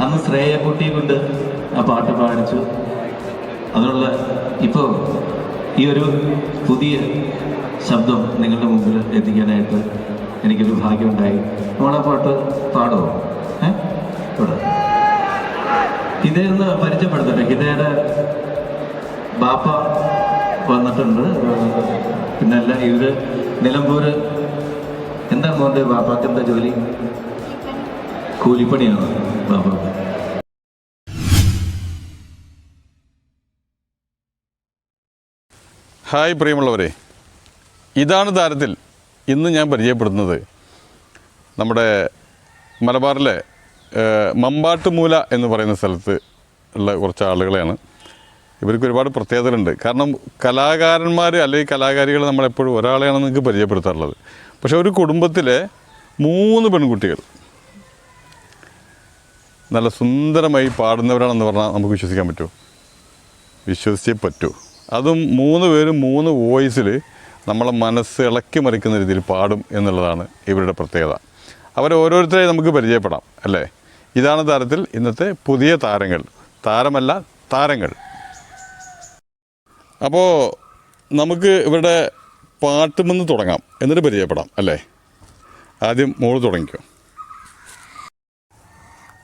അന്ന് ശ്രേയക്കുട്ടിയെ കൊണ്ട് ആ പാട്ട് പാടിച്ചു. അതിനുള്ള ഇപ്പോൾ ഈ ഒരു പുതിയ ശബ്ദം നിങ്ങളുടെ മുമ്പിൽ എത്തിക്കാനായിട്ട് എനിക്കൊരു ഭാഗ്യമുണ്ടായി. നമ്മളാ പാട്ട് പാടുമോ ഏ? ഹിതയെന്ന് പരിചയപ്പെടുത്തട്ടെ. ഹിതയുടെ ബാപ്പ വന്നിട്ടുണ്ട്. പിന്നല്ല ഇവർ നിലമ്പൂര്. എന്താ മോന്റെ ബാപ്പാക്ക് എന്താ ജോലി? കൂലിപ്പണിയാണ് ബാപ്പാക്ക് ഹായ് പ്രിയമുള്ളവരെ. ഇതാണ് താരത്തിൽ ഇന്ന് ഞാൻ പരിചയപ്പെടുന്നത് നമ്മുടെ മലബാറിലെ മമ്പാട്ടുമൂല എന്ന് പറയുന്ന സ്ഥലത്ത് ഉള്ള കുറച്ച് ആളുകളെയാണ്. ഇവർക്ക് ഒരുപാട് പ്രത്യേകതകളുണ്ട്. കാരണം കലാകാരന്മാർ അല്ലെങ്കിൽ കലാകാരികൾ നമ്മളെപ്പോഴും ഒരാളെയാണ് നിങ്ങൾക്ക് പരിചയപ്പെടുത്താറുള്ളത്. പക്ഷേ ഒരു കുടുംബത്തിലെ മൂന്ന് പെൺകുട്ടികൾ നല്ല സുന്ദരമായി പാടുന്നവരാണെന്ന് പറഞ്ഞാൽ നമുക്ക് വിശ്വസിക്കാൻ പറ്റുമോ? വിശ്വസിച്ചേ പറ്റൂ. അതും മൂന്ന് പേരും മൂന്ന് വോയിസിൽ നമ്മളെ മനസ്സ് ഇളക്കി മറിക്കുന്ന രീതിയിൽ പാടും എന്നുള്ളതാണ് ഇവരുടെ പ്രത്യേകത. അവർ ഓരോരുത്തരെ നമുക്ക് പരിചയപ്പെടാം അല്ലേ? ഇതാണ് താരത്തിൽ ഇന്നത്തെ പുതിയ താരങ്ങൾ. താരമല്ല താരങ്ങൾ. അപ്പോൾ നമുക്ക് ഇവരുടെ പാട്ടുമെന്ന് തുടങ്ങാം. എന്നിട്ട് പരിചയപ്പെടാം അല്ലേ? ആദ്യം മോൾ തുടങ്ങിക്കോ.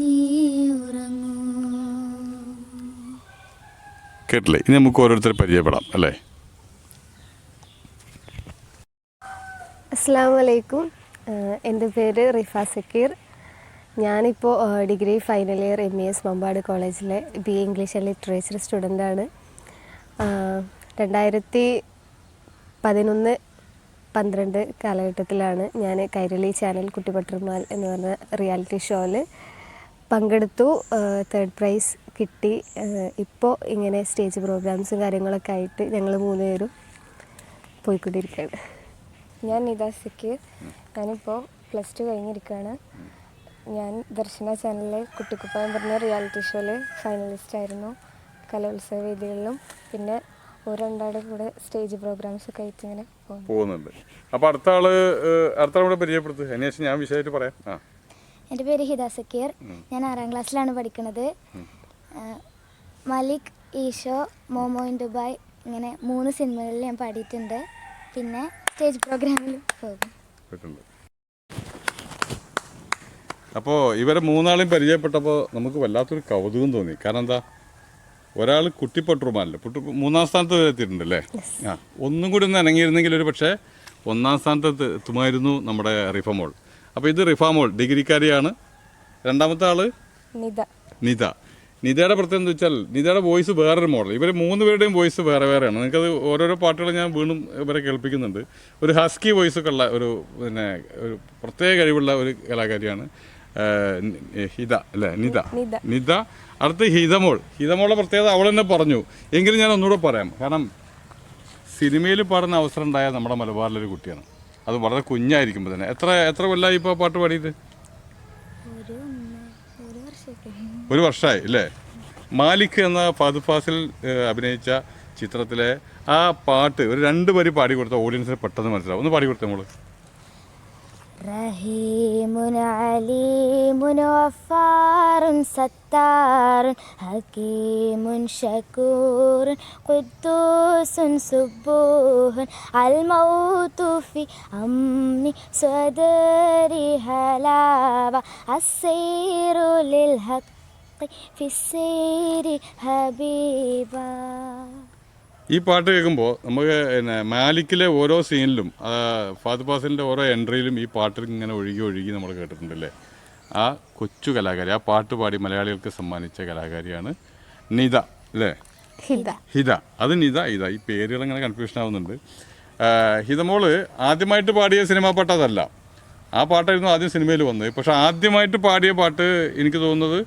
നീ ഉറങ്ങൂ കേട്ടില്ലേ? ഇനി നമുക്ക് ഓരോരുത്തരെ പരിചയപ്പെടാം അല്ലേ? അസ്സാം വലൈക്കും എന്റെ പേര് റിഫ സക്കീർ. ഞാനിപ്പോൾ degree final year M E S Mampad കോളേജിലെ B A English and literature സ്റ്റുഡന്റാണ്. രണ്ടായിരത്തി പതിനൊന്ന് പന്ത്രണ്ട് കാലഘട്ടത്തിലാണ് ഞാൻ കൈരളി ചാനൽ കുട്ടിപട്ടർമാൽ എന്ന് പറഞ്ഞ റിയാലിറ്റി ഷോയിൽ പങ്കെടുത്തു. തേർഡ് പ്രൈസ് കിട്ടി. ഇപ്പോൾ ഇങ്ങനെ സ്റ്റേജ് പ്രോഗ്രാംസും കാര്യങ്ങളൊക്കെ ആയിട്ട് ഞങ്ങൾ മൂന്നുപേരും പോയിക്കൊണ്ടിരിക്കുകയാണ്. ഞാൻ നിത ഞാനിപ്പോൾ പ്ലസ് ടു കഴിഞ്ഞിരിക്കുകയാണ്. ഞാൻ ദർശന ചാനലിലെ കുട്ടിക്കുപ്പായം പറഞ്ഞ റിയാലിറ്റി ഷോയിൽ ഫൈനലിസ്റ്റ് ആയിരുന്നു. കലോത്സവ വേദികളിലും. പിന്നെ ഒരു രണ്ടാളുടെ കൂടെ സ്റ്റേജ് പ്രോഗ്രാംസ് ഒക്കെ ആയിട്ട് ഇങ്ങനെ പോകുന്നുണ്ട്. അപ്പോൾ അടുത്ത ആൾ അടുത്ത ആളെ പരിചയപ്പെടുത്തു. അതിനുശേഷം ഞാൻ വിശദമായിട്ട് പറയാം. ആ. എന്റെ പേര് ഹിദ സക്കീർ. ഞാൻ ആറാം ക്ലാസ്സിലാണ് പഠിക്കുന്നത്. മലിക് ഈശോ മോമോ ഇൻ ദുബായ് ഇങ്ങനെ മൂന്ന് സിനിമകളിൽ ഞാൻ പാടിയിട്ടുണ്ട്. പിന്നെ സ്റ്റേജ് പ്രോഗ്രാമിലും പോകും അപ്പോൾ ഇവരെ മൂന്നാളെയും പരിചയപ്പെട്ടപ്പോൾ നമുക്ക് വല്ലാത്തൊരു കൗതുകം തോന്നി. കാരണം എന്താ? ഒരാൾ കുട്ടിപ്പട്ടുറുമാനല്ലേ പുട്ടു മൂന്നാം സ്ഥാനത്ത് വരെ എത്തിയിട്ടുണ്ട് അല്ലേ ആ ഒന്നും കൂടി ഒന്ന് ഇണങ്ങിയിരുന്നെങ്കിൽ ഒരു പക്ഷേ ഒന്നാം സ്ഥാനത്ത് എത്തി- എത്തുമായിരുന്നു നമ്മുടെ റിഫമോൾ അപ്പോൾ ഇത് റിഫാമോൾ ഡിഗ്രിക്കാരിയാണ്. രണ്ടാമത്തെ ആൾ? നിത. നിത. നിതയുടെ പ്രത്യേകത എന്ന് വെച്ചാൽ നിതയുടെ വോയിസ് വേറൊരു മോഡൽ ഇവർ മൂന്ന് പേരുടെയും വോയിസ് വേറെ വേറെയാണ്. നിങ്ങൾക്കത് ഓരോരോ പാട്ടുകൾ ഞാൻ വീണ്ടും ഇവരെ കേൾപ്പിക്കുന്നുണ്ട്. ഒരു ഹസ്കി വോയിസ് ഒക്കെ ഉള്ള ഒരു പിന്നെ ഒരു പ്രത്യേക കഴിവുള്ള ഒരു കലാകാരിയാണ്. ഹിത അല്ലേ നിത. നിത. അടുത്ത് ഹിതമോൾ. ഹിതമോളുടെ പ്രത്യേകത അവൾ തന്നെ പറഞ്ഞു. എങ്കിലും ഞാൻ ഒന്നുകൂടെ പറയാം. കാരണം സിനിമയിൽ പാടുന്ന അവസരം ഉണ്ടായ നമ്മുടെ മലബാറിലൊരു കുട്ടിയാണ്. അത് വളരെ കുഞ്ഞായിരിക്കുമ്പോൾ തന്നെ. എത്ര എത്ര കൊല്ലായി ഇപ്പോൾ പാട്ട് പാടിയിട്ട് ഒരു വർഷമായി അല്ലേ? മാലിക് എന്ന ഫാദു ഫാസിൽ അഭിനയിച്ച ചിത്രത്തിലെ ആ പാട്ട് ഒരു രണ്ട് വരി പാടി കൊടുത്ത ഓഡിയൻസിന് പെട്ടെന്ന് മനസ്സിലാവും. ഒന്ന് പാടി കൊടുത്തേ മോൾ. رحيم عليم غفار ستار حكيم شكور قدوس سبوح الموت في أمن صدري هلاوة السير للحق في السير حبيبا ഈ പാട്ട് കേൾക്കുമ്പോൾ നമുക്ക് പിന്നെ മാലിക്കിലെ ഓരോ സീനിലും ഫാദ് ഫാസിലിന്റെ ഓരോ എൻട്രിയിലും ഈ പാട്ട് ഇങ്ങനെ ഒഴുകി ഒഴുകി നമ്മൾ കേട്ടിട്ടുണ്ടല്ലേ? ആ കൊച്ചു കലാകാരി ആ പാട്ട് പാടി മലയാളികൾക്ക് സമ്മാനിച്ച കലാകാരിയാണ് നിത അല്ലേ? ഹിത. അത് നിത ഇത ഈ പേരുകൾ ഇങ്ങനെ കൺഫ്യൂഷൻ ആവുന്നുണ്ട്. ഹിതമോൾ ആദ്യമായിട്ട് പാടിയ സിനിമാ പാട്ട് അതല്ല. ആ പാട്ടായിരുന്നു ആദ്യം സിനിമയിൽ വന്നത്. പക്ഷെ ആദ്യമായിട്ട് പാടിയ പാട്ട് എനിക്ക് തോന്നുന്നത്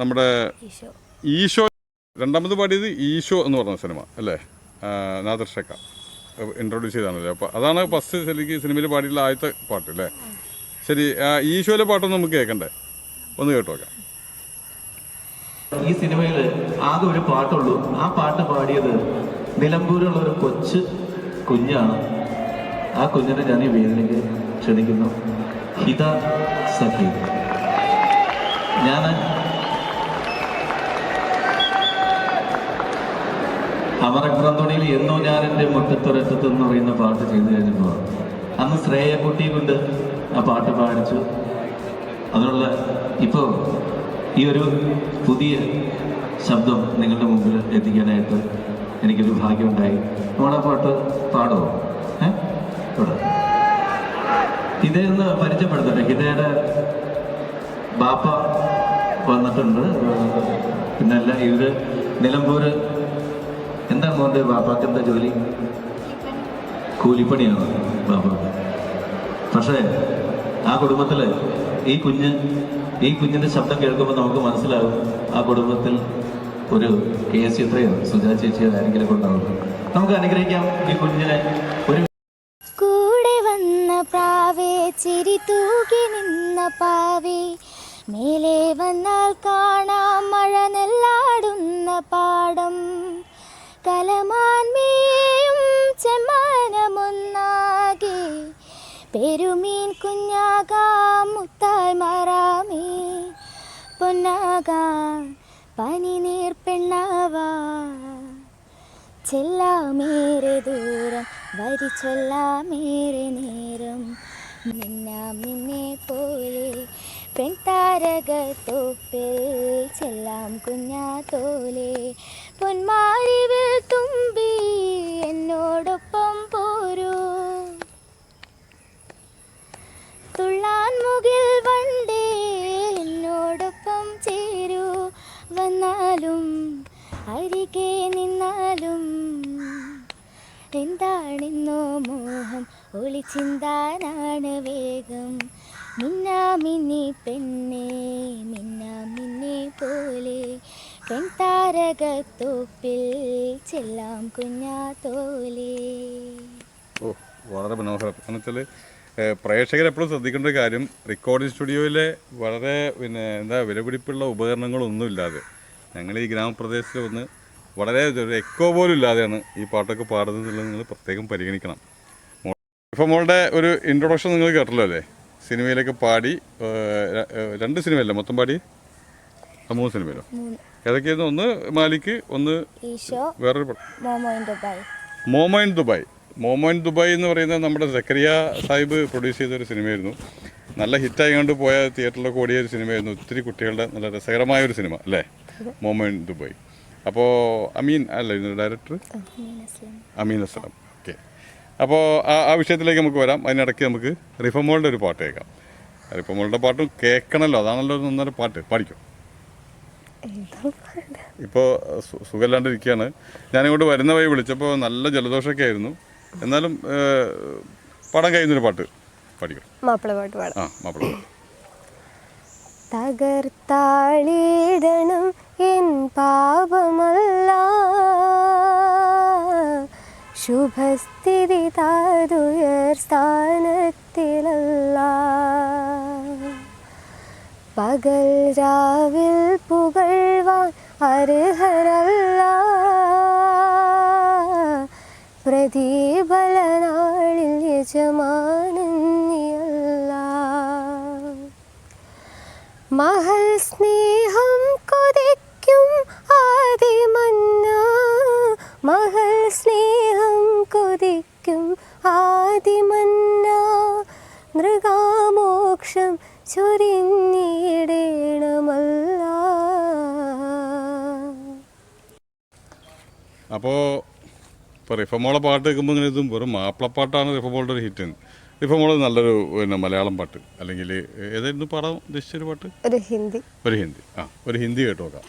നമ്മുടെ ഈശോ രണ്ടാമത് പാടിയത് ഈശോ എന്ന് പറഞ്ഞ സിനിമ അല്ലേ? നാദർഷക്ക ഇൻട്രൊഡ്യൂസ് ചെയ്താണല്ലേ. അപ്പോൾ അതാണ് ഫസ്റ്റ് ശരിക്ക് സിനിമയിൽ പാടിയുള്ള ആദ്യത്തെ പാട്ട് അല്ലേ? ശരി ഈശോയിലെ പാട്ടൊന്നും നമുക്ക് കേൾക്കണ്ടേ? ഒന്ന് കേട്ടോക്കാം ഈ സിനിമയിൽ ആകെ ഒരു പാട്ടുള്ളൂ. ആ പാട്ട് പാടിയത് നിലമ്പൂരുള്ള ഒരു കൊച്ച് കുഞ്ഞാണ്. ആ കുഞ്ഞിനെ ഞാൻ ഈ വേദിയിലേക്ക് ക്ഷണിക്കുന്നു. ഹിത സഖി ഞാൻ അമരക്രന്തുണിയിൽ എന്നോ ഞാൻ എന്റെ മുറ്റത്തൊരറ്റത്ത് എന്ന് പറയുന്ന പാട്ട് ചെയ്തു കഴിഞ്ഞപ്പോൾ അന്ന് ശ്രേയക്കുട്ടി കൊണ്ട് ആ പാട്ട് പാടിച്ചു. അതിനുള്ള ഇപ്പോൾ ഈ ഒരു പുതിയ ശബ്ദം നിങ്ങളുടെ മുമ്പിൽ എത്തിക്കാനായിട്ട് എനിക്കൊരു ഭാഗ്യമുണ്ടായി. നമ്മളെ പാട്ട് പാടുമോ ഏ? പാടാം. ഹിതയെ ഒന്ന് പരിചയപ്പെടുത്തട്ടെ. ഹിതയുടെ ബാപ്പ വന്നിട്ടുണ്ട്. പിന്നല്ല ഇവർ നിലമ്പൂര് എന്താ മോന്റെ ബാപ്പാക്ക് എന്താ ജോലി? കൂലിപ്പണിയാണ്? ബാപ്പാക്ക് പക്ഷേ ആ കുടുംബത്തിൽ ഈ കുഞ്ഞ് ഈ കുഞ്ഞിന്റെ ശബ്ദം കേൾക്കുമ്പോൾ നമുക്ക് മനസ്സിലാവും ആ കുടുംബത്തിൽ ഒരു കെ എസ് ചിത്രയോ സുജാ ചേച്ചിയോ ആരെങ്കിലും കൊണ്ടാവും നമുക്ക് അനുഗ്രഹിക്കാം ഈ കുഞ്ഞിനെ. ഒരു കൂടെ വന്ന പ്രാവേ ചിരി തൂകി മേലെ വന്നാൽ കാണാം മഴ നെല്ലാടുന്ന പാടം. കലമാൻമേയും ചെമ്മാനമൊന്നാകെ. പെരുമീൻ കുഞ്ഞാകാം മുത്തായി മാറാമേ. പൊന്നാകാം പനി നീർ പെണ്ണാവാ. ചെല്ലാമേറെ ദൂരം വരി ചൊല്ലാമേറെ നേരം. മിന്നാം നിന്നെ പോലെ പെൺതാരകത്തോപ്പിൽ ചെല്ലാം കുഞ്ഞാത്തോലെ പൊന്മാരിവിൽ തുമ്പി എന്നോടൊപ്പം പോരൂ. തുള്ളാൻ മുകിൽ വണ്ടേ എന്നോടൊപ്പം ചേരൂ. വന്നാലും അരികെ നിന്നാലും എന്താണെന്നോ മോഹം ഒളിച്ചിന്താനാണ് വേഗം. മിന്നാമിന്നി പെണ്ണേ മിന്നാമിന്നെ പോലെ പെൺതാരകത്തോപ്പിൽ ചെല്ലാം കുഞ്ഞാത്തോലേ. ഓ വളരെ മനോഹരം. എന്ന് വെച്ചാൽ പ്രേക്ഷകർ ശ്രദ്ധിക്കേണ്ട ഒരു കാര്യം റെക്കോർഡിംഗ് സ്റ്റുഡിയോയിലെ വളരെ പിന്നെ എന്താ വിലപിടിപ്പുള്ള ഉപകരണങ്ങളൊന്നും ഇല്ലാതെ ഞങ്ങൾ ഈ ഗ്രാമപ്രദേശത്തിൽ വന്ന് വളരെ എക്കോ പോലും ഇല്ലാതെയാണ് ഈ പാട്ടൊക്കെ പാടുന്നത് നിങ്ങൾ പ്രത്യേകം പരിഗണിക്കണം. ഇപ്പം മോളുടെ ഒരു ഇൻട്രൊഡക്ഷൻ നിങ്ങൾ കേട്ടല്ലോ അല്ലേ? സിനിമയിലൊക്കെ പാടി രണ്ട് സിനിമയല്ലേ മൊത്തം പാടി? മൂന്ന്. സിനിമയിലോ ഏതൊക്കെയായിരുന്നു? ഒന്ന് മാലിക്ക് ഒന്ന് ഈശോ വേറൊരു പടം Momo in Dubai. Momo in Dubai. Dubai എന്ന് പറയുന്നത് നമ്മുടെ സക്കരിയ സാഹിബ് പ്രൊഡ്യൂസ് ചെയ്ത ഒരു സിനിമയായിരുന്നു. നല്ല ഹിറ്റായി കൊണ്ട് പോയ തിയേറ്ററിലൊക്കെ ഓടിയ ഒരു സിനിമയായിരുന്നു. ഒത്തിരി കുട്ടികളുടെ നല്ല രസകരമായ ഒരു സിനിമ അല്ലേ? Momo in Dubai. അപ്പോൾ അമീൻ അല്ല ഡയറക്ടർ? അമീൻ അസ്ലം. ഓക്കെ. അപ്പോൾ ആ ആ വിഷയത്തിലേക്ക് നമുക്ക് വരാം. അതിനിടയ്ക്ക് നമുക്ക് റിഫമോളുടെ ഒരു പാട്ട് കേൾക്കാം. റിഫമോളുടെ പാട്ടും കേൾക്കണമല്ലോ അതാണല്ലോ നല്ലൊരു നന്നൊരു പാട്ട്. പാടിക്കും? ഇപ്പോൾ സുഖമില്ലാണ്ടിരിക്കുകയാണ്. ഞാനിങ്ങോട്ട് വരുന്ന വഴി വിളിച്ചപ്പോൾ നല്ല ജലദോഷമൊക്കെ ആയിരുന്നു. എന്നാലും പടം പാടാൻ കഴിയുന്നൊരു പാട്ട് പഠിക്കും മാപ്പിള പാട്ട് പാടാം. ആ മാപ്പിള പാട്ട്. തകർത്താളിടണം എൻ പാപമല്ല. ശുഭസ്ഥിതി താതുയർ സ്ഥാനത്തിലല്ല. പകൽ രാവിൽ പുകഴ്വാൻ അർഹരല്ല. പ്രതിഫലനാളിൽ യജമാനിയല്ല മഹൽ സ്നേഹം കൊതിക്കും ആദിമന്ന. മഹൽ സ്നേഹം കൊതിക്കും ആദിമന്ന. മൃഗാമോക്ഷം ചൊരിഞ്ഞിടേണമല്ല. അപ്പോൾ ഇപ്പോൾ റിഫമോളെ പാട്ട് കേൾക്കുമ്പോൾ ഇങ്ങനെ ഇതും വെറും മാപ്പിളപ്പാട്ടാണ് റിഫമോളുടെ ഒരു ഹിറ്റ്. റിഫമോൾ നല്ലൊരു പിന്നെ മലയാളം പാട്ട്. അല്ലെങ്കിൽ ഏതായിരുന്നു പാടാൻ ഉദ്ദേശിച്ചൊരു പാട്ട്? ഒരു ഹിന്ദി. ഒരു ഹിന്ദി. ആ ഒരു ഹിന്ദി കേട്ട് നോക്കാം.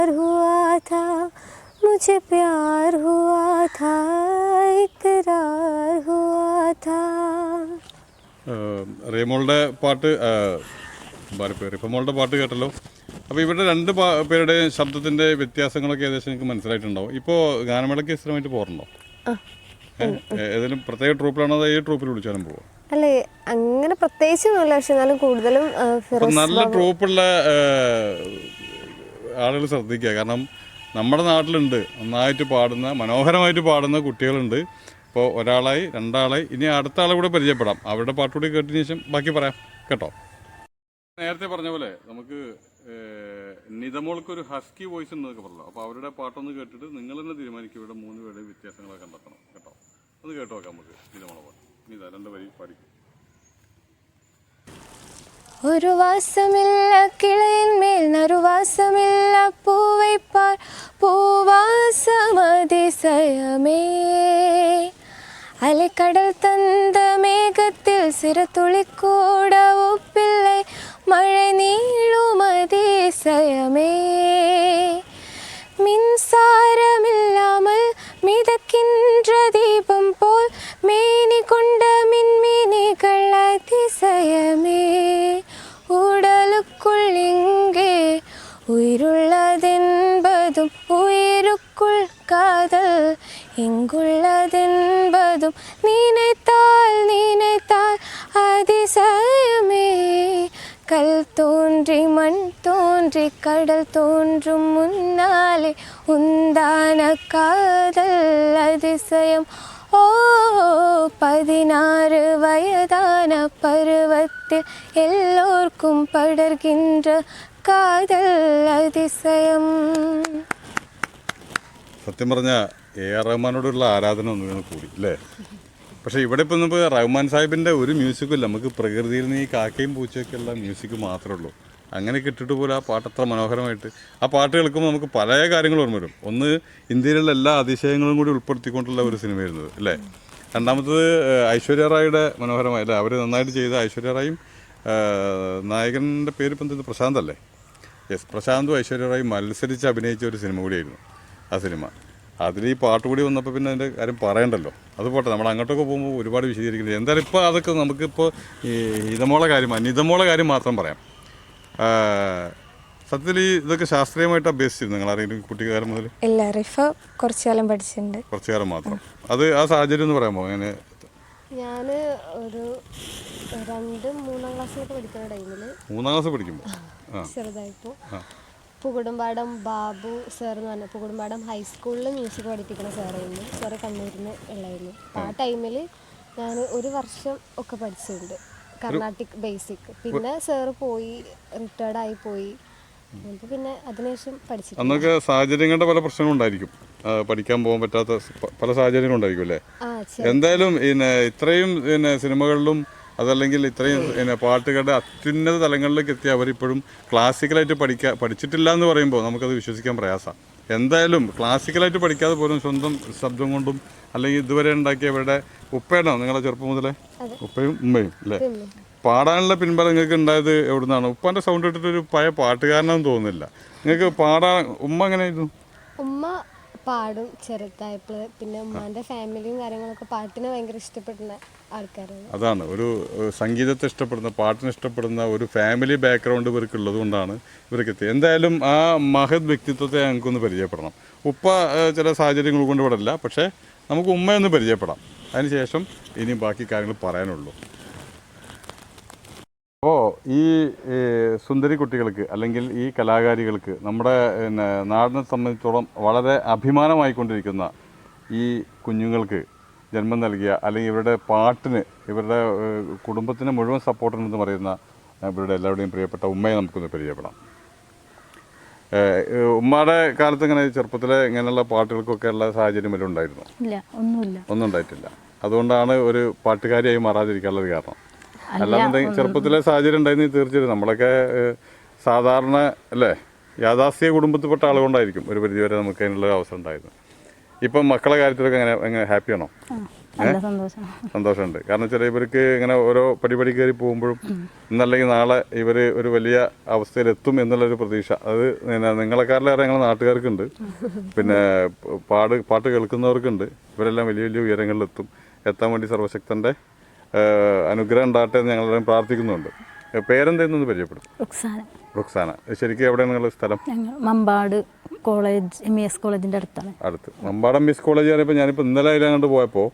हुआ था मुझे प्यार हुआ था इकरार हुआ था റേമോളുടെ പാട്ട് റിഫമോളുടെ പാട്ട് കേട്ടല്ലോ അപ്പോൾ ഇവിടെ രണ്ട് പാ പേരുടെയും ശബ്ദത്തിൻ്റെ വ്യത്യാസങ്ങളൊക്കെ ഏകദേശം എനിക്ക് മനസ്സിലായിട്ടുണ്ടാവും ഇപ്പോൾ ഗാനമേളയ്ക്ക് സ്ഥിരമായിട്ട് പോകാറുണ്ടോ ഏഹ്? ഏതെങ്കിലും പ്രത്യേക ട്രൂപ്പിലാണോ അതോ ഈ ട്രൂപ്പിൽ വിളിച്ചാലും പോവാം അല്ലേ അങ്ങനെ പ്രത്യേകിച്ചൊന്നുമില്ല പക്ഷെ എന്നാലും കൂടുതലും ആ, അപ്പം ഫിറോസ് നല്ല ട്രൂപ്പുള്ള ആളുകൾ ശ്രദ്ധിക്കുക. കാരണം നമ്മുടെ നാട്ടിലുണ്ട്. നന്നായിട്ട് പാടുന്ന മനോഹരമായിട്ട് പാടുന്ന കുട്ടികളുണ്ട്. ഇപ്പോൾ ഒരാളായി രണ്ടാളായി ഇനി അടുത്ത ആളെ കൂടെ പരിചയപ്പെടാം. അവരുടെ പാട്ട് കൂടി കേട്ടതിന് ശേഷം ബാക്കി പറയാം. കേട്ടോ? നേരത്തെ പറഞ്ഞ പോലെ നമുക്ക് നിതമോൾക്കൊരു ഹസ്കി വോയിസ് എന്നൊക്കെ പറഞ്ഞല്ലോ. അപ്പോൾ അവരുടെ പാട്ടൊന്ന് കേട്ടിട്ട് നിങ്ങൾ തന്നെ തീരുമാനിക്കും. ഇവിടെ മൂന്ന് പേരുടെയും വ്യത്യാസങ്ങളൊക്കെ കണ്ടെത്തണം. കേട്ടോ? ഒന്ന് നോക്കാം നമുക്ക് നിതമോളെ പാട്ട് നിത രണ്ട് വരി പാടിക്കും? ഒരു വാസമില്ല കിളയിന്മേൽ നറുവാസമില്ല പൂവൈപ്പാർ പൂവാസമതിശയമേ. അലക്കടൽ തந்த മേഘത്തിൽ സിരത്തുളിക്കൂട ഒപ്പില്ലേ മഴ നീളുമതിശയമേ. മിൻസാരമില്ലാമൽ മിതക്കിன்ற ദീപം പോൽ മേനി കൊണ്ട മിൻമിനികൾ காதல் எங்குள்ளதென்பதும் நினைத்தால் நினைத்தால் அதிசயமே கல் தோன்றி மண் தோன்றி கடல் தோன்றும் முன்னாலே உந்தான காதல் அதிசயம் ஓ பதினாறு வயதான பருவத்தில் எல்லோர்க்கும் படர்கின்ற காதல் அதிசயம் സത്യം പറഞ്ഞാൽ എ ആർ റഹ്മാനോടുള്ള ആരാധന ഒന്നും കൂടി അല്ലേ? പക്ഷേ ഇവിടെ ഇപ്പം നമുക്ക് റഹ്മാൻ സാഹിബിന്റെ ഒരു മ്യൂസിക്കും ഇല്ല. നമുക്ക് പ്രകൃതിയിൽ നിന്ന് ഈ കാക്കയും പൂച്ചയൊക്കെ ഉള്ള മ്യൂസിക് മാത്രമേ ഉള്ളൂ. അങ്ങനെ കിട്ടിട്ട് പോലും ആ പാട്ട് അത്ര മനോഹരമായിട്ട് ആ പാട്ട് കേൾക്കുമ്പോൾ നമുക്ക് പല കാര്യങ്ങൾ ഓർമ്മ വരും. ഒന്ന് ഇന്ത്യയിലുള്ള എല്ലാ അതിശയങ്ങളും കൂടി ഉൾപ്പെടുത്തിക്കൊണ്ടുള്ള ഒരു സിനിമ വരുന്നത് അല്ലേ? രണ്ടാമത്തത് ഐശ്വര്യ റായിയുടെ മനോഹരമായ അല്ലേ? അവർ നന്നായിട്ട് ചെയ്ത ഐശ്വര്യ റായും നായകന്റെ പേര് ഇപ്പം തന്നെ പ്രശാന്ത് അല്ലേ യെസ് പ്രശാന്തും ഐശ്വര്യ റായും മത്സരിച്ച് അഭിനയിച്ച ഒരു സിനിമ കൂടിയായിരുന്നു ആ സിനിമ. അതിൽ ഈ പാട്ട് കൂടി വന്നപ്പോൾ പിന്നെ അതിന്റെ കാര്യം പറയണ്ടല്ലോ. അത് പോട്ടെ നമ്മൾ അങ്ങോട്ടൊക്കെ പോകുമ്പോൾ ഒരുപാട് വിശദീകരിക്കുന്നത് എന്തായാലും ഇപ്പോൾ അതൊക്കെ നമുക്കിപ്പോൾ ഈ ഇതമോളെ കാര്യം നിതമോളെ കാര്യം മാത്രം പറയാം. സത്യത്തിൽ ഈ ഇതൊക്കെ ശാസ്ത്രീയമായിട്ട് അഭ്യസിച്ചിരുന്നു നിങ്ങൾ ആരെങ്കിലും കുട്ടിക്കാലം മുതൽ ഇല്ല റിഫ കുറച്ചു കാലം പഠിച്ചിട്ടുണ്ട്. കുറച്ചു കാലം മാത്രം. അത് ആ സാഹചര്യം എന്ന് പറയാമോ? അങ്ങനെ ഞാൻ ഒരു രണ്ട് മൂന്നാം ക്ലാസ്സിലൊക്കെ പഠിക്കുന്ന ടൈമിൽ മൂന്നാം ക്ലാസ് പഠിക്കുമ്പോൾ ആ. ചെറുതായപ്പോൾ ആ. പുകുടുംപാടം ബാബു സാർ എന്ന് പറഞ്ഞ പുകുടുംപാടം ഹൈസ്കൂളിൽ മ്യൂസിക് പഠിപ്പിക്കുന്ന സാറായിരുന്നു സാറ് കണ്ണൂരിൽ നിന്ന് ഉള്ളായിരുന്നു. ആ ടൈമിൽ ഞാൻ ഒരു വർഷം ഒക്കെ പഠിച്ചിട്ടുണ്ട്. കർണാട്ടിക് ബേസിക് പിന്നെ സാറ് പോയി റിട്ടയർഡ് ആയി പോയി. പിന്നെ അതിനുശേഷം പഠിച്ചിട്ടുണ്ട് അന്നൊക്കെ സാഹചര്യങ്ങളുടെ പല പ്രശ്നങ്ങളും ഉണ്ടായിരിക്കും. പഠിക്കാൻ പോകാൻ പറ്റാത്ത പല സാഹചര്യങ്ങളും ഉണ്ടായിരിക്കും അല്ലേ? എന്തായാലും പിന്നെ ഇത്രയും പിന്നെ സിനിമകളിലും അതല്ലെങ്കിൽ ഇത്രയും പിന്നെ പാട്ടുകളുടെ അത്യുന്നത തലങ്ങളിലേക്ക് എത്തിയ അവരിപ്പോഴും ക്ലാസിക്കലായിട്ട് പഠിക്കാ പഠിച്ചിട്ടില്ല എന്ന് പറയുമ്പോൾ നമുക്കത് വിശ്വസിക്കാൻ പ്രയാസമാണ് എന്തായാലും ക്ലാസിക്കലായിട്ട് പഠിക്കാതെ പോലും സ്വന്തം ശബ്ദം കൊണ്ടും അല്ലെങ്കിൽ ഇതുവരെ ഉണ്ടാക്കിയ അവരുടെ ഉപ്പയാണോ നിങ്ങളെ ചെറുപ്പം മുതലേ? ഉപ്പയും ഉമ്മയും അല്ലേ? പാടാനുള്ള പിൻബലം നിങ്ങൾക്ക് ഉണ്ടായത് എവിടുന്നാണ്? ഉപ്പാന്റെ സൗണ്ട് ഇട്ടിട്ട് ഒരു പഴയ പാട്ടുകാരനാണെന്ന് തോന്നുന്നില്ല. നിങ്ങൾക്ക് പാടാൻ ഉമ്മ എങ്ങനെയായിരുന്നു? ഉമ്മ പാടും ചെറുതായപ്പോൾ പിന്നെ ഉമ്മാന്റെ ഫാമിലിയും കാര്യങ്ങളൊക്കെ പാട്ടിനെ ഭയങ്കര ഇഷ്ടപ്പെടുന്ന ആൾക്കാരാണ്. അതാണ്. ഒരു സംഗീതത്തെ ഇഷ്ടപ്പെടുന്ന പാട്ടിനെ ഇഷ്ടപ്പെടുന്ന ഒരു ഫാമിലി ബാക്ക്ഗ്രൗണ്ട് ഇവർക്ക് ഉള്ളത് കൊണ്ടാണ് ഇവർക്ക് എന്തായാലും ആ മഹത് വ്യക്തിത്വത്തെ ഞങ്ങൾക്കൊന്ന് പരിചയപ്പെടണം. ഉപ്പ ചില സാഹചര്യങ്ങൾ കൊണ്ട് ഇവിടെ പക്ഷേ നമുക്ക് ഉമ്മയൊന്ന് പരിചയപ്പെടാം. അതിനുശേഷം ഇനി ബാക്കി കാര്യങ്ങൾ പറയാനുള്ളൂ. അപ്പോൾ ഈ സുന്ദരി കുട്ടികൾക്ക് അല്ലെങ്കിൽ ഈ കലാകാരികൾക്ക് നമ്മുടെ പിന്നെ നാടിനെ സംബന്ധിച്ചോളം വളരെ അഭിമാനമായിക്കൊണ്ടിരിക്കുന്ന ഈ കുഞ്ഞുങ്ങൾക്ക് ജന്മം നൽകിയ അല്ലെങ്കിൽ ഇവരുടെ പാട്ടിന് ഇവരുടെ കുടുംബത്തിന് മുഴുവൻ സപ്പോർട്ടുണ്ടെന്ന് പറയുന്ന ഇവരുടെ എല്ലാവരുടെയും പ്രിയപ്പെട്ട ഉമ്മയെ നമുക്കൊന്ന് പരിചയപ്പെടാം. ഉമ്മയുടെ കാലത്ത് ഇങ്ങനെ ചെറുപ്പത്തിലെ ഇങ്ങനെയുള്ള പാട്ടുകൾക്കൊക്കെ ഉള്ള സാഹചര്യം വല്ലതും ഉണ്ടായിരുന്നു? ഇല്ല ഒന്നുമില്ല. ഒന്നും ഉണ്ടായിട്ടില്ല. അതുകൊണ്ടാണ് ഒരു പാട്ടുകാരിയായി മാറാതിരിക്കാനുള്ളത് കാരണം. അല്ലാന്നുണ്ടെങ്കിൽ ചെറുപ്പത്തിലെ സാഹചര്യം ഉണ്ടായിരുന്നു തീർച്ചയായിട്ടും. നമ്മളൊക്കെ സാധാരണ അല്ലേ യാഥാസ്ഥിക കുടുംബത്തിൽപ്പെട്ട ആളുകൊണ്ടായിരിക്കും ഒരു പരിധിവരെ നമുക്ക് അതിനുള്ള അവസരം ഉണ്ടായിരുന്നു ഇപ്പം മക്കളെ കാര്യത്തിലൊക്കെ എങ്ങനെ എങ്ങനെ ഹാപ്പിയാണോ? സന്തോഷമുണ്ട്. കാരണം വെച്ചാൽ ഇവർക്ക് ഇങ്ങനെ ഓരോ പടിപടി കയറി പോകുമ്പോഴും ഇന്നല്ലെങ്കിൽ നാളെ ഇവർ ഒരു വലിയ അവസ്ഥയിലെത്തും എന്നുള്ളൊരു പ്രതീക്ഷ. അത് നിങ്ങളെക്കാരിലേറെ ഞങ്ങൾ നാട്ടുകാർക്കുണ്ട്. പിന്നെ പാട് പാട്ട് കേൾക്കുന്നവർക്കുണ്ട്. ഇവരെല്ലാം വലിയ വലിയ ഉയരങ്ങളിലെത്തും. എത്താൻ വേണ്ടി സർവശക്തന്റെ അനുഗ്രഹം ഉണ്ടാകട്ടെ എന്ന് ഞങ്ങൾ പ്രാർത്ഥിക്കുന്നുണ്ട്. പേരെന്തെന്ന് പരിചയപ്പെടും റുക്സാന. റുക്സാന. ശരിക്കും എവിടെയാണ് നിങ്ങളുടെ സ്ഥലം? ഞങ്ങൾ Mampad college M E S കോളേജിന്റെ അടുത്താണ്. അടുത്ത്. മമ്പാടം എസ് കോളേജ് പറയുമ്പോൾ ഞാനിപ്പോൾ ഇന്നലെ അതിലങ്ങോട്ട് പോയപ്പോൾ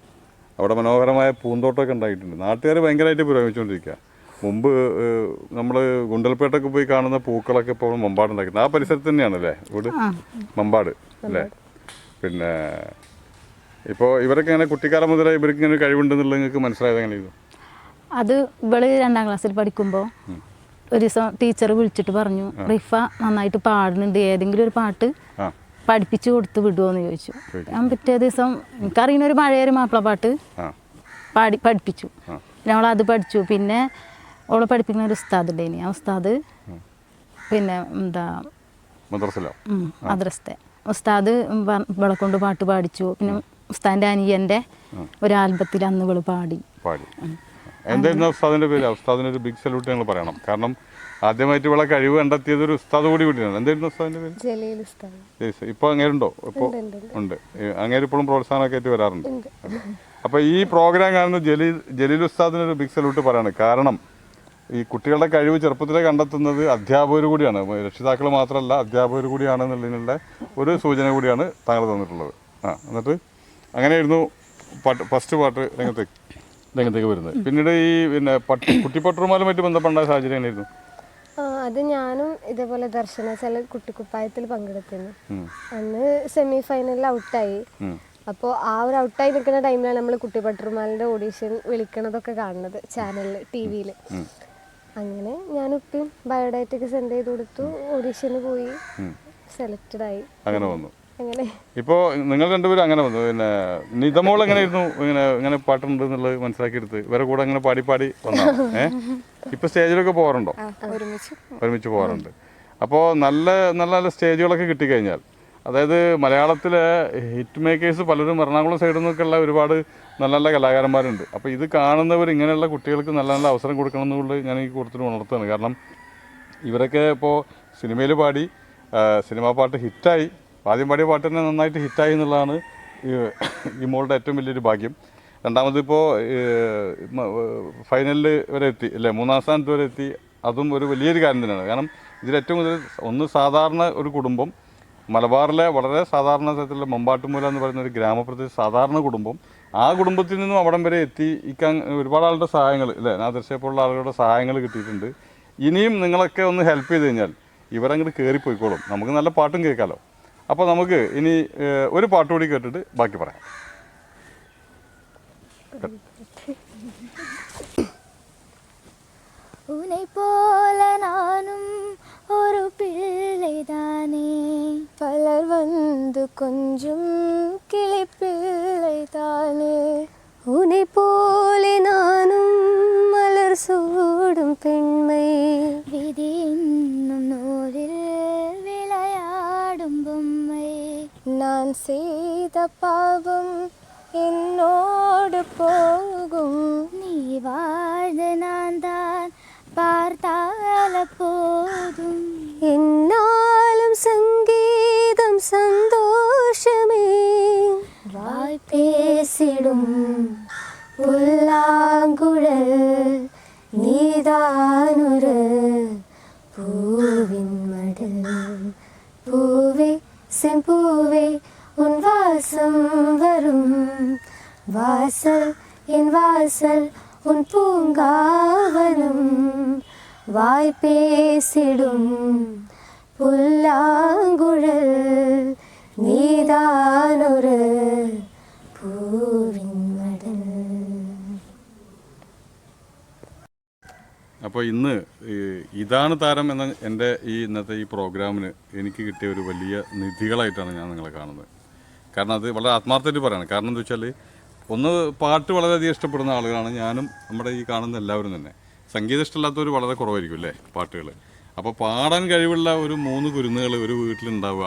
അവിടെ മനോഹരമായ പൂന്തോട്ടമൊക്കെ ഉണ്ടായിട്ടുണ്ട്. നാട്ടുകാർ ഭയങ്കരമായിട്ട് പുരോഗമിച്ചുകൊണ്ടിരിക്കുക മുമ്പ് നമ്മൾ ഗുണ്ടൽപേട്ടൊക്കെ പോയി കാണുന്ന പൂക്കളൊക്കെ ഇപ്പോൾ മമ്പാട് ഉണ്ടാക്കുന്നത് ആ പരിസരത്ത് തന്നെയാണല്ലേ ഇവിടെ വീട് മമ്പാട് അല്ലേ? പിന്നെ ഇപ്പോൾ ഇവരൊക്കെ ഇങ്ങനെ കുട്ടിക്കാലം മുതലേ ഇവർക്ക് ഇങ്ങനെ കഴിവുണ്ടെന്നുള്ളത് നിങ്ങൾക്ക് മനസ്സിലായത് എങ്ങനെയായിരുന്നു അത് ഇവൾ രണ്ടാം ക്ലാസ്സിൽ പഠിക്കുമ്പോൾ ഒരു ദിവസം ടീച്ചർ വിളിച്ചിട്ട് പറഞ്ഞു റിഫ നന്നായിട്ട് പാടുന്നുണ്ട്. ഏതെങ്കിലും ഒരു പാട്ട് പഠിപ്പിച്ചു കൊടുത്ത് വിടുമോ എന്ന് ചോദിച്ചു. ഞാൻ പിറ്റേ ദിവസം എനിക്കറിയുന്ന ഒരു പഴയൊരു മാപ്പിള പാട്ട് പാടി പഠിപ്പിച്ചു. പിന്നെ അത് പഠിച്ചു. പിന്നെ അവളെ പഠിപ്പിക്കുന്ന ഒരു ഉസ്താദ് ഉണ്ടായിനി ആ ഉസ്താദ് പിന്നെ എന്താ മദ്രസത്തെ. ഉസ്താദ് ഇവളെ കൊണ്ട് പാട്ട് പാടിച്ചു. പിന്നെ ഉസ്താദിന്റെ അനിയന്റെ ഒരു ആൽബത്തിൽ അന്ന് ഇവൾ പാടി. പാടി. എന്തായിരുന്നു ഉസ്താദിന്റെ പേര്? ഉസ്താദിന് ഒരു ബിഗ് സല്യൂട്ട് ഞങ്ങൾ പറയണം. കാരണം ആദ്യമായിട്ട് ഇവിടെ കഴിവ് കണ്ടെത്തിയത് ഒരു ഉസ്താദ് കൂടി കൂടിയാണ്. എന്തായിരുന്നു ഉസ്താദിന്റെ പേര്? ജലീൽ ഉസ്താദ്. യെസ് ഇപ്പോൾ അങ്ങേരുണ്ടോ? ഇപ്പോൾ ഉണ്ട് അങ്ങേര് ഇപ്പോഴും പ്രോത്സാഹനമൊക്കെ ആയിട്ട് വരാറുണ്ട്. അപ്പോൾ ഈ പ്രോഗ്രാം കാണുന്ന ജലീൽ ജലീൽ ഉസ്താദിന് ഒരു ബിഗ് സല്യൂട്ട് പറയാണ്. കാരണം ഈ കുട്ടികളുടെ കഴിവ് ചെറുപ്പത്തിലെ കണ്ടെത്തുന്നത് അധ്യാപകർ കൂടിയാണ്. രക്ഷിതാക്കൾ മാത്രമല്ല അധ്യാപകർ കൂടിയാണ് എന്നുള്ളതിനുള്ള ഒരു സൂചന കൂടിയാണ് താങ്കൾ തന്നിട്ടുള്ളത്. ആ എന്നിട്ട് അങ്ങനെയായിരുന്നു പാട്ട് ഫസ്റ്റ് പാട്ട് രംഗത്തേക്ക് രംഗത്തേക്ക് വരുന്നത്. പിന്നീട് ഈ പിന്നെ പട്ടി മറ്റു ബന്ധപ്പെട്ട സാഹചര്യം എങ്ങനെയായിരുന്നു? അത് ഞാനും ഇതേപോലെ ദർശന ദർശനശാല കുട്ടിക്കുപ്പായത്തിൽ പങ്കെടുത്തിരുന്നു. അന്ന് സെമി ഫൈനലിൽ ഔട്ടായി അപ്പോൾ ആ ഒരു ഔട്ടായി നിൽക്കുന്ന ടൈമിലാണ് നമ്മൾ കുട്ടി ഓഡീഷൻ വിളിക്കണതൊക്കെ കാണുന്നത് ചാനലിൽ ടി വിയിൽ അങ്ങനെ ഞാൻ ഉപ്പിയും ബയോഡാറ്റൊക്കെ സെൻഡ് ചെയ്ത് കൊടുത്തു. ഓഡീഷന് പോയി. സെലക്റ്റഡ് ആയി. അങ്ങനെ വന്നു. അങ്ങനെ ഇപ്പോ നിങ്ങൾ രണ്ടുപേരും അങ്ങനെ വന്നു. പിന്നെ നിതമോൾ എങ്ങനെയായിരുന്നു? ഇങ്ങനെ ഇങ്ങനെ പാട്ടുണ്ട് എന്നുള്ളത് മനസ്സിലാക്കിയെടുത്ത് ഇവരെ കൂടെ അങ്ങനെ പാടി പാടി വന്നാ ഏഹ് ഇപ്പൊ സ്റ്റേജിലൊക്കെ പോകാറുണ്ടോ? ഒരുമിച്ച്. പോകാറുണ്ട്. അപ്പോ നല്ല നല്ല നല്ല സ്റ്റേജുകളൊക്കെ കിട്ടിക്കഴിഞ്ഞാൽ അതായത് മലയാളത്തിലെ ഹിറ്റ് മേക്കേഴ്സ് പലരും എറണാകുളം സൈഡിൽ നിന്നൊക്കെ ഉള്ള ഒരുപാട് നല്ല നല്ല കലാകാരന്മാരുണ്ട്. അപ്പോൾ ഇത് കാണുന്നവർ ഇങ്ങനെയുള്ള കുട്ടികൾക്ക് നല്ല നല്ല അവസരം കൊടുക്കണം എന്നുള്ളത് ഞാൻ ഈ കൂടുതൽ ഉണർത്തുകയാണ്. കാരണം ഇവരൊക്കെ ഇപ്പോൾ സിനിമയിൽ പാടി സിനിമാ പാട്ട് ഹിറ്റായി. ആദ്യം പാടിയ പാട്ട് തന്നെ നന്നായിട്ട് ഹിറ്റായി എന്നുള്ളതാണ് ഈ- മോളുടെ ഏറ്റവും വലിയൊരു ഭാഗ്യം. രണ്ടാമത് ഇപ്പോൾ ഫൈനലിൽ വരെ എത്തി അല്ലേ? മൂന്നാം സ്ഥാനത്ത് വരെ എത്തി. അതും ഒരു വലിയൊരു കാര്യം തന്നെയാണ്. കാരണം ഇതിൽ ഏറ്റവും കൂടുതൽ ഒന്ന് സാധാരണ ഒരു കുടുംബം മലബാറിലെ വളരെ സാധാരണ തരത്തിലുള്ള മമ്പാട്ടുമൂല എന്ന് പറയുന്ന ഒരു ഗ്രാമപ്രദേശ സാധാരണ കുടുംബം ആ കുടുംബത്തിൽ നിന്നും അവിടം വരെ എത്തി. ഇക്കാൻ ഒരുപാട് ആളുടെ സഹായങ്ങൾ അല്ലേ? നാദർശയെ പോലുള്ള ആളുകളുടെ സഹായങ്ങൾ കിട്ടിയിട്ടുണ്ട്. ഇനിയും നിങ്ങളൊക്കെ ഒന്ന് ഹെൽപ്പ് ചെയ്ത് കഴിഞ്ഞാൽ ഇവരങ്ങോട്ട് കയറിപ്പോയിക്കോളും നമുക്ക് നല്ല പാട്ടും കേൾക്കാമല്ലോ അപ്പോൾ നമുക്ക് ഇനി ഏഹ്, ഒരു പാട്ട് കൂടി കേട്ടിട്ട് ബാക്കി പറയാം உன்னை போல நானும் ஒரு பிள்ளைதானே பலர் வந்து கொஞ்சம் கிளிப்பிள்ளை தானே உன்னை போலே நானும் மலர் சூடும் பெண்மை நான் செய்த பாவம் என்னோடு போகும். நீ வாழ்ந்து நான் தான் பார்த்தால போதும். என்னாலும் சங்கீதம் சந்தோஷமே. வாய் பேசிடும் புல்லாங்குழல் நீதானொரு பூவின் மடல். பூவே செம்பூவே உன் வாசம் வரும் வாசல் என் வாசல் உன் பூங்காவனம் வாய் பேசிடும் புல்லாங்குழல் நீதானொரு பூவின் மடல் അപ്പോൾ ഇന്ന് ഈ ഇതാണ് താരം എന്ന എൻ്റെ ഈ ഇന്നത്തെ ഈ പ്രോഗ്രാമിന് എനിക്ക് കിട്ടിയ ഒരു വലിയ നിധികളായിട്ടാണ് ഞാൻ നിങ്ങളെ കാണുന്നത് കാരണം അത് വളരെ ആത്മാർത്ഥമായിട്ട് പറയുകയാണ് കാരണം എന്താ വെച്ചാൽ ഒന്ന് പാട്ട് വളരെയധികം ഇഷ്ടപ്പെടുന്ന ആളുകളാണ് ഞാനും നമ്മുടെ ഈ കാണുന്ന എല്ലാവരും തന്നെ. സംഗീതം ഇഷ്ടമില്ലാത്തവർ വളരെ കുറവായിരിക്കും അല്ലേ പാട്ടുകൾ അപ്പോൾ പാടാൻ കഴിവുള്ള ഒരു മൂന്ന് കുരുന്നുകൾ ഒരു വീട്ടിലുണ്ടാവുക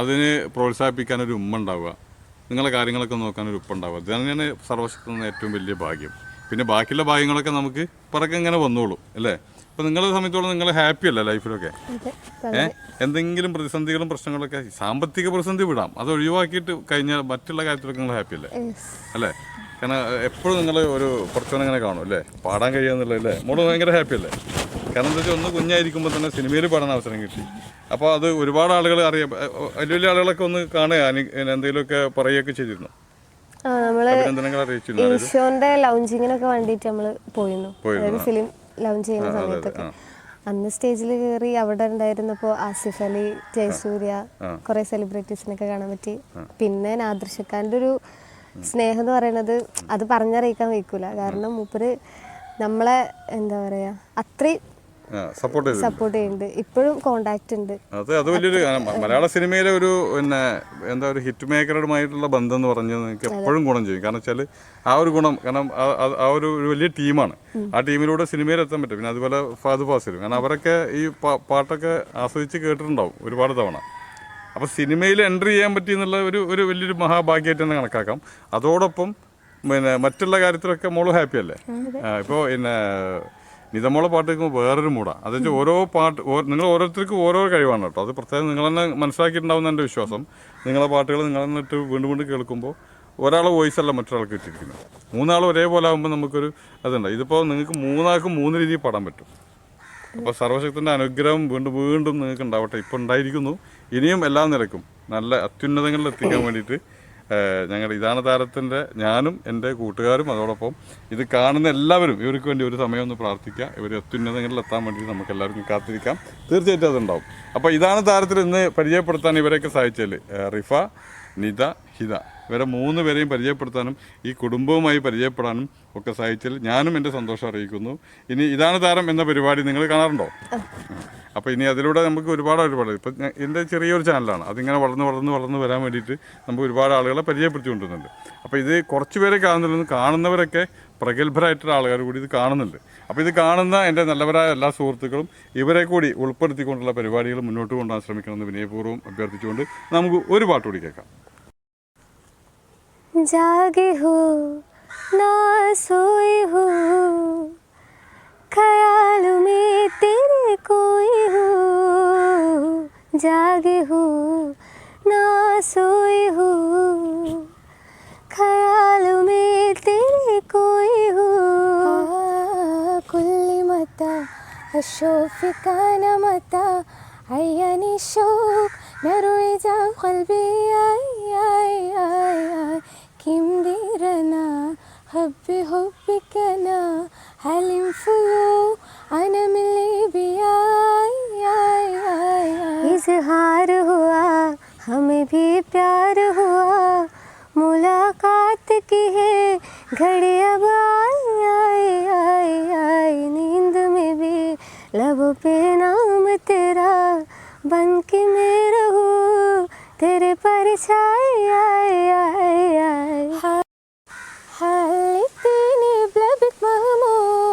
അതിനെ പ്രോത്സാഹിപ്പിക്കാൻ ഒരു ഉമ്മ ഉണ്ടാവുക നിങ്ങളെ കാര്യങ്ങളൊക്കെ നോക്കാൻ ഒരു ഉപ്പ ഉണ്ടാവുക ഇത് തന്നെയാണ് സർവശക്തി ഏറ്റവും വലിയ ഭാഗ്യം. പിന്നെ ബാക്കിയുള്ള ഭാഗ്യങ്ങളൊക്കെ നമുക്ക് പറക്കെ ഇങ്ങനെ വന്നോളൂ അല്ലേ? അപ്പോൾ നിങ്ങളെ സംബന്ധിച്ചോളം നിങ്ങൾ ഹാപ്പി അല്ല ലൈഫിലൊക്കെ ഏഹ് എന്തെങ്കിലും പ്രതിസന്ധികളും പ്രശ്നങ്ങളൊക്കെ സാമ്പത്തിക പ്രതിസന്ധി വിടാം. അത് ഒഴിവാക്കിയിട്ട് കഴിഞ്ഞാൽ മറ്റുള്ള കാര്യത്തിലൊക്കെ നിങ്ങൾ ഹാപ്പി അല്ലേ അല്ലേ? കാരണം എപ്പോഴും നിങ്ങൾ ഒരു കുറച്ചുകൂടെ ഇങ്ങനെ കാണും അല്ലേ? പാടാൻ കഴിയാന്നുള്ളത് അല്ലേ? മോൾ ഭയങ്കര ഹാപ്പി അല്ലേ കാരണം എന്താ വെച്ചാൽ ഒന്ന് കുഞ്ഞായിരിക്കുമ്പോൾ തന്നെ സിനിമയിൽ പാടാൻ അവസരം കിട്ടി. അപ്പോൾ അത് ഒരുപാട് ആളുകൾ അറിയാം വലിയ വലിയ ആളുകളൊക്കെ ഒന്ന് കാണുക എന്തെങ്കിലുമൊക്കെ പറയുകയൊക്കെ ചെയ്തിരുന്നു. നമ്മൾ? ഈശോന്റെ ലൗഞ്ചിങ്ങിനൊക്കെ വേണ്ടിയിട്ട് നമ്മൾ പോയിരുന്നു, ഫിലിം ലൗഞ്ച് ചെയ്യുന്ന സമയത്തൊക്കെ. അന്ന് സ്റ്റേജിൽ കയറി അവിടെ ഉണ്ടായിരുന്നപ്പോൾ ആസിഫ് അലി ജയസൂര്യ കുറെ സെലിബ്രിറ്റീസിനൊക്കെ കാണാൻ പറ്റി. പിന്നെ നാദൃശക്കാരന്റെ ഒരു സ്നേഹം എന്ന് പറയുന്നത് അത് പറഞ്ഞറിയിക്കാൻ വയ്ക്കൂല. കാരണം മൂപ്പര് നമ്മളെ എന്താ പറയാ അത്രയും സപ്പോർട്ട് സപ്പോർട്ട് ചെയ്യുന്നുണ്ട് ഇപ്പോഴും കോണ്ടാക്ട് ഉണ്ട്. അത് അത് വലിയൊരു മലയാള സിനിമയിലെ ഒരു പിന്നെ എന്താ ഒരു ഹിറ്റ് മേക്കറുമായിട്ടുള്ള ബന്ധം എന്ന് പറഞ്ഞത് നിങ്ങൾക്ക് എപ്പോഴും ഗുണം ചെയ്യും. കാരണം വെച്ചാൽ ആ ഒരു ഗുണം കാരണം ആ- ഒരു വലിയ ടീമാണ്. ആ ടീമിലൂടെ സിനിമയിൽ എത്താൻ പറ്റും. പിന്നെ അതുപോലെ ഫാദ് ഫാസിലും. കാരണം അവരൊക്കെ ഈ പാട്ടൊക്കെ ആസ്വദിച്ച് കേട്ടിട്ടുണ്ടാവും ഒരുപാട് തവണ. അപ്പോൾ സിനിമയിൽ എൻട്രി ചെയ്യാൻ പറ്റി എന്നുള്ള ഒരു ഒരു വലിയൊരു മഹാഭാഗ്യമായിട്ട് തന്നെ കണക്കാക്കാം. അതോടൊപ്പം പിന്നെ മറ്റുള്ള കാര്യത്തിലൊക്കെ മോൾ ഹാപ്പി അല്ലേ ഇപ്പോൾ പിന്നെ നിതമോളെ പാട്ട് കേൾക്കുമ്പോൾ വേറൊരു മൂടാണ് അതെന്ന് ഓരോ പാട്ട് നിങ്ങൾ ഓരോരുത്തർക്കും ഓരോ കഴിവാണ് കേട്ടോ അത് പ്രത്യേകം നിങ്ങൾ തന്നെ മനസ്സിലാക്കിയിട്ടുണ്ടാവുന്ന എന്റെ വിശ്വാസം. നിങ്ങളെ പാട്ടുകൾ നിങ്ങൾ തന്നെ വീണ്ടും വീണ്ടും കേൾക്കുമ്പോൾ ഒരാളെ വോയിസ് അല്ല മറ്റൊരാൾക്ക് കിട്ടിയിരിക്കുന്നത്. മൂന്നാൾ ഒരേപോലെ ആകുമ്പോൾ നമുക്കൊരു അതുണ്ട്. ഇതിപ്പോൾ നിങ്ങൾക്ക് മൂന്നാൾക്കും മൂന്ന് രീതിയിൽ പാടാൻ പറ്റും. അപ്പോൾ സർവശക്തിന്റെ അനുഗ്രഹം വീണ്ടും വീണ്ടും നിങ്ങൾക്ക് ഉണ്ടാവട്ടെ. ഇപ്പോൾ ഉണ്ടായിരിക്കുന്നു. ഇനിയും എല്ലാ നിലക്കും നല്ല അത്യുന്നതങ്ങളിൽ എത്തിക്കാൻ വേണ്ടിയിട്ട് ഞങ്ങളുടെ ഇതാണ് താരത്തിന്റെ ഞാനും എന്റെ കൂട്ടുകാരും അതോടൊപ്പം ഇത് കാണുന്ന എല്ലാവരും ഇവർക്ക് വേണ്ടി ഒരു സമയം ഒന്ന് പ്രാർത്ഥിക്കുക. ഇവർ അത്യുന്നതങ്ങളിൽ എത്താൻ വേണ്ടി നമുക്ക് എല്ലാവർക്കും കാത്തിരിക്കാം. തീർച്ചയായിട്ടും അതുണ്ടാവും. അപ്പോൾ ഇതാണ് താരത്തിൽ ഇന്ന് പരിചയപ്പെടുത്താൻ ഇവരെയൊക്കെ സഹായിച്ചാൽ റിഫ നിത ഹിത. ഇവരെ മൂന്ന് പേരെയും പരിചയപ്പെടുത്താനും ഈ കുടുംബവുമായി പരിചയപ്പെടാനും ഒക്കെ സഹായിച്ചാൽ ഞാനും എന്റെ സന്തോഷം അറിയിക്കുന്നു. ഇനി ഇതാണ് താരം എന്ന പരിപാടി നിങ്ങൾ കാണാറുണ്ടോ? അപ്പോൾ ഇനി അതിലൂടെ നമുക്ക് ഒരുപാട് ഒരുപാട് ഇപ്പം ഞാൻ- എൻ്റെ ചെറിയൊരു ചാനലാണ് അതിങ്ങനെ വളർന്ന് വളർന്ന് വളർന്ന് വരാൻ വേണ്ടിയിട്ട് നമുക്ക് ഒരുപാട് ആളുകളെ പരിചയപ്പെടുത്തി കൊണ്ടുവരുന്നുണ്ട് അപ്പോൾ ഇത് കുറച്ച് പേരെ കാണുന്നുള്ളൂ കാണുന്നവരൊക്കെ പ്രഗത്ഭരായിട്ടുള്ള ആളുകൾ കൂടി ഇത് കാണുന്നുണ്ട് അപ്പോൾ ഇത് കാണുന്ന എൻ്റെ നല്ലവരായ എല്ലാ സുഹൃത്തുക്കളും ഇവരെ കൂടി ഉൾപ്പെടുത്തിക്കൊണ്ടുള്ള പരിപാടികൾ മുന്നോട്ട് കൊണ്ടുപോകാൻ ശ്രമിക്കണമെന്ന് വിനയപൂർവ്വം അഭ്യർത്ഥിച്ചുകൊണ്ട് നമുക്ക് ഒരു പാട്ട് കൂടി കേൾക്കാം जागी हूँ ना सोई हूँ ख्याल में तेरे कोई हूँ जागी हूँ ना सोई हूँ ख्याल में तेरे कोई हूँ كل متى أشوفك أنا متى عيني الشوق نروي جام قلبي آي آي آي آي كم ديرنا حبي حبك أنا इजहार हुआ, हमें भी प्यार हुआ। मुलाकात की है, घड़ी अब आई आई आई आई। नींद में भी लबों पे नाम तेरा, बन के मैं रहूँ। तेरे परछाई आई आई आई। ആത്മമോ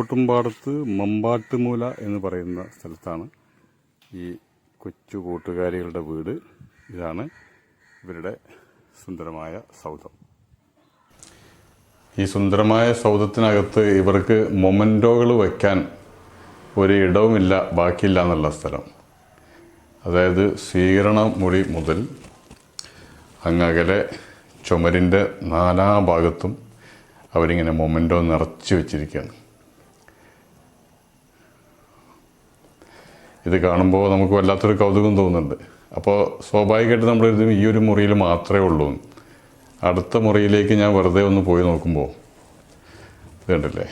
പൂക്കോട്ടുംപാടത്ത് മമ്പാട്ടുമൂല എന്ന് പറയുന്ന സ്ഥലത്താണ് ഈ കൊച്ചു കൂട്ടുകാരികളുടെ വീട്. ഇതാണ് ഇവരുടെ സുന്ദരമായ സൗധം. ഈ സുന്ദരമായ സൗധത്തിനകത്ത് ഇവർക്ക് മൊമന്റോകൾ വയ്ക്കാൻ ഒരു ഇടവുമില്ല ബാക്കിയില്ല എന്നുള്ള സ്ഥലം. അതായത് സ്വീകരണ മുടി മുതൽ അങ്ങകലെ ചുമരിന്റെ നാലാ ഭാഗത്തും അവരിങ്ങനെ മൊമന്റോ നിറച്ച് വെച്ചിരിക്കുകയാണ്. ഇത് കാണുമ്പോൾ നമുക്ക് വല്ലാത്തൊരു കൗതുകം തോന്നുന്നുണ്ട്. അപ്പോൾ സ്വാഭാവികമായിട്ട് നമ്മൾ എഴുതും ഈ ഒരു മുറിയിൽ മാത്രമേ ഉള്ളൂ. അടുത്ത മുറിയിലേക്ക് ഞാൻ വെറുതെ ഒന്ന് പോയി നോക്കുമ്പോൾ. ഇതുണ്ടല്ലേ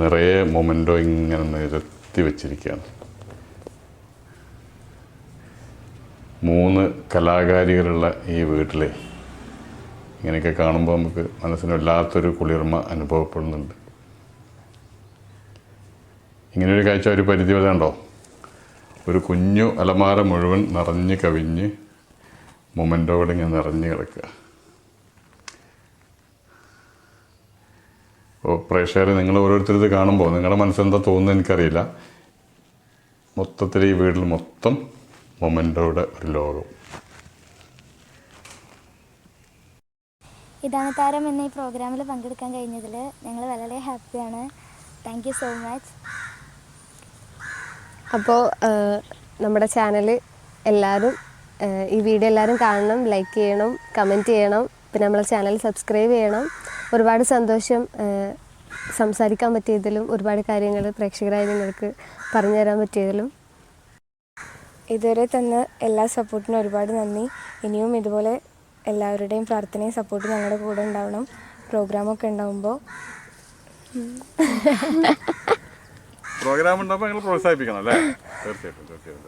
നിറയെ മൊമെന്റോ ഇങ്ങനെ നിരത്തി വെച്ചിരിക്കുകയാണ്. മൂന്ന് കലാകാരികളുള്ള ഈ വീട്ടിലെ ഇങ്ങനെയൊക്കെ കാണുമ്പോൾ നമുക്ക് മനസ്സിന് വല്ലാത്തൊരു കുളിർമ അനുഭവപ്പെടുന്നുണ്ട്. ഇങ്ങനെ ഒരു കാഴ്ച ഒരു പരിധി വരെ ഉണ്ടോ? ഒരു കുഞ്ഞു അലമാര മുഴുവൻ നിറഞ്ഞ് കവിഞ്ഞ് മൊമെന്റോടെ ഇങ്ങനെ നിറഞ്ഞ് കിടക്കുക. അപ്പോൾ പ്രേക്ഷകർ നിങ്ങൾ ഓരോരുത്തരും ഇത് കാണുമ്പോൾ നിങ്ങളുടെ മനസ്സെന്താ തോന്നുന്നത് എനിക്കറിയില്ല. മൊത്തത്തിൽ ഈ വീട്ടിൽ മൊത്തം മൊമെന്റോയുടെ ഒരു ലോകം. ഇതാണ് താരം എന്ന ഈ പ്രോഗ്രാമിൽ പങ്കെടുക്കാൻ കഴിഞ്ഞതിൽ. ഞങ്ങൾ വളരെ ഹാപ്പിയാണ്. താങ്ക് യു സോ മച്ച് അപ്പോൾ നമ്മുടെ ചാനൽ എല്ലാവരും ഈ വീഡിയോ എല്ലാവരും കാണണം ലൈക്ക് ചെയ്യണം കമന്റ് ചെയ്യണം പിന്നെ നമ്മളെ ചാനൽ സബ്സ്ക്രൈബ് ചെയ്യണം. ഒരുപാട് സന്തോഷം സംസാരിക്കാൻ പറ്റിയതിലും ഒരുപാട് കാര്യങ്ങൾ പ്രേക്ഷകരായി നിങ്ങൾക്ക് പറഞ്ഞു തരാൻ പറ്റിയതിലും. ഇതുവരെ തന്ന എല്ലാ സപ്പോർട്ടിനും ഒരുപാട് നന്ദി. ഇനിയും ഇതുപോലെ എല്ലാവരുടെയും പ്രാർത്ഥനയും സപ്പോർട്ടും ഞങ്ങളുടെ കൂടെ ഉണ്ടാവണം. പ്രോഗ്രാമൊക്കെ ഉണ്ടാവുമ്പോൾ പ്രോഗ്രാം ഉണ്ടാകുമ്പോൾ നിങ്ങൾ പ്രോത്സാഹിപ്പിക്കണം അല്ലേ? തീർച്ചയായിട്ടും തീർച്ചയായിട്ടും.